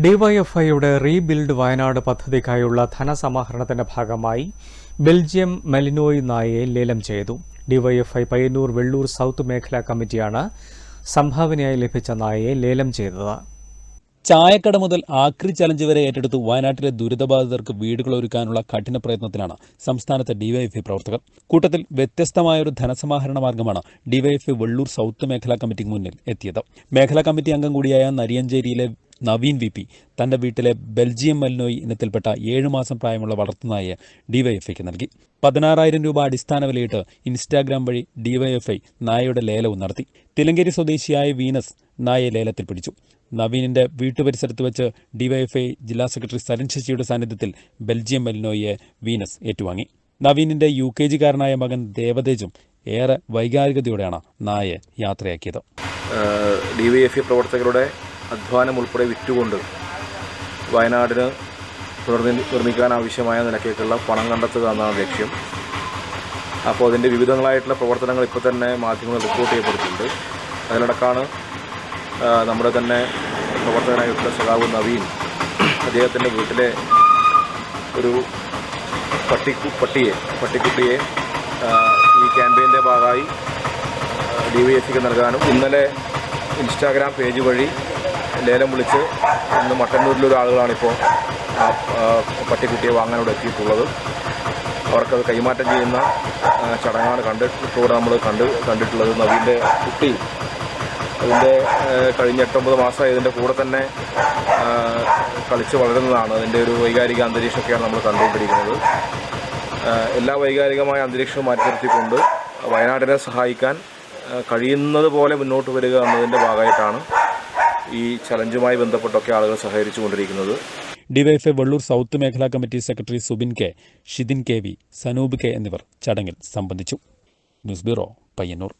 ഡിവൈഎഫ്ഐയുടെ റീബിൽഡ് വയനാട് പദ്ധതിക്കായുള്ള ധനസമാഹരണത്തിന്റെ ഭാഗമായി ബെൽജിയം മെലിനോയ് നായയെ ലേലം ചെയ്തു. ഡിവൈഎഫ്ഐ പയ്യന്നൂർ വെള്ളൂർ സൗത്ത് മേഖലാ കമ്മിറ്റിയാണ് സംഭാവനയായി ലഭിച്ച നായയെ ലേലം ചെയ്തത്. ചായക്കട മുതൽ ആക്രി ചലഞ്ച് വരെ ഏറ്റെടുത്ത് വയനാട്ടിലെ ദുരിതബാധിതർക്ക് വീടുകൾ ഒരുക്കാനുള്ള കഠിന പ്രയത്നത്തിലാണ് സംസ്ഥാനത്തെ ഡിവൈഎഫ്ഐ പ്രവർത്തകർ. കൂട്ടത്തിൽ വ്യത്യസ്തമായ ഒരു ധനസമാഹരണ മാർഗമാണ് ഡിവൈഎഫ്ഐ വെള്ളൂർ സൗത്ത് മേഖലാ കമ്മിറ്റിക്ക് മുന്നിൽ എത്തിയത്. മേഖലാ കമ്മിറ്റി അംഗം കൂടിയായ നരിയഞ്ചേരിയിലെ നവീൻ വി പി തന്റെ വീട്ടിലെ ബെൽജിയം മലിനോയി ഇനത്തിൽപ്പെട്ട ഏഴു മാസം പ്രായമുള്ള വളർത്തുനായെ ഡിവൈഎഫ്ഐക്ക് നൽകി. പതിനാറായിരം രൂപ അടിസ്ഥാന വിലയിട്ട് ഇൻസ്റ്റാഗ്രാം വഴി ഡിവൈഎഫ്ഐ നായയുടെ ലേലവും നടത്തി. തിലങ്കേരി സ്വദേശിയായ വീനസ് നായയെ ലേലത്തിൽ പിടിച്ചു. നവീനിന്റെ വീട്ടുപരിസരത്ത് വെച്ച് ഡിവൈഎഫ്ഐ ജില്ലാ സെക്രട്ടറി സരൺ ശശിയുടെ സാന്നിധ്യത്തിൽ ബെൽജിയം മലിനോയെ വീനസ് ഏറ്റുവാങ്ങി. നവീനിന്റെ യു കെ ജിക്കാരനായ മകൻ ദേവതേജും ഏറെ വൈകാരികതയോടെയാണ് നായയെ യാത്രയാക്കിയത്. ഡി വൈ എഫ് പ്രവർത്തകരുടെ അധ്വാനം ഉൾപ്പെടെ വിറ്റുകൊണ്ട് വയനാടിന് പുനർനി നിർമ്മിക്കാൻ ആവശ്യമായ നിലക്കേക്കുള്ള പണം കണ്ടെത്തുക എന്നതാണ് ലക്ഷ്യം. അപ്പോൾ അതിന്റെ വിവിധങ്ങളായിട്ടുള്ള പ്രവർത്തനങ്ങൾ ഇപ്പോൾ തന്നെ മാധ്യമങ്ങൾ റിപ്പോർട്ട് ചെയ്യപ്പെട്ടിട്ടുണ്ട്. അതിനിടക്കാണ് ആ, നമ്മുടെ തന്നെ പ്രവർത്തകനായിട്ടുള്ള സഖാവ് നവീൻ. അദ്ദേഹത്തിന്റെ വീട്ടിലെ ഒരു പട്ടിക്കു പട്ടിയെ പട്ടിക്കുട്ടിയെ ഈ ക്യാമ്പയിന്റെ ഭാഗമായി ഡി വൈ എഫ് നൽകാനും ഇന്നലെ ഇൻസ്റ്റാഗ്രാം പേജ് വഴി ലേലം വിളിച്ച് ഇന്ന് മട്ടന്നൂരിലൊരു ആളുകളാണിപ്പോൾ ആ പട്ടിക്കുട്ടിയെ വാങ്ങാനോട് എത്തിയിട്ടുള്ളത്. അവർക്കത് കൈമാറ്റം ചെയ്യുന്ന ചടങ്ങാണ് കണ്ടിട്ടൂടെ നമ്മൾ കണ്ട് കണ്ടിട്ടുള്ളത് നവീന്റെ കുട്ടി. അതിന്റെ കഴിഞ്ഞ എട്ടൊമ്പത് മാസമായി ഇതിന്റെ കൂടെ തന്നെ കളിച്ച് വളരുന്നതാണ്. അതിന്റെ ഒരു വൈകാരിക അന്തരീക്ഷമൊക്കെയാണ് നമ്മൾ കണ്ടുകൊണ്ടിരിക്കുന്നത്. എല്ലാ വൈകാരികമായ അന്തരീക്ഷവും മാറ്റി നിർത്തിക്കൊണ്ട് വയനാടിനെ സഹായിക്കാൻ കഴിയുന്നത് പോലെ മുന്നോട്ട് വരിക എന്നതിന്റെ ഭാഗമായിട്ടാണ് ഈ ചലഞ്ചുമായി ബന്ധപ്പെട്ടൊക്കെ ആളുകൾ സഹകരിച്ചു കൊണ്ടിരിക്കുന്നത് ഡിവൈഎഫ്ഐ വള്ളൂർ സൗത്ത് മേഖലാ committee secretary Subin K Shidin K V Sanoob K എന്നിവർ ചടങ്ങിൽ സംബന്ധിച്ചു. News bureau Payyanur.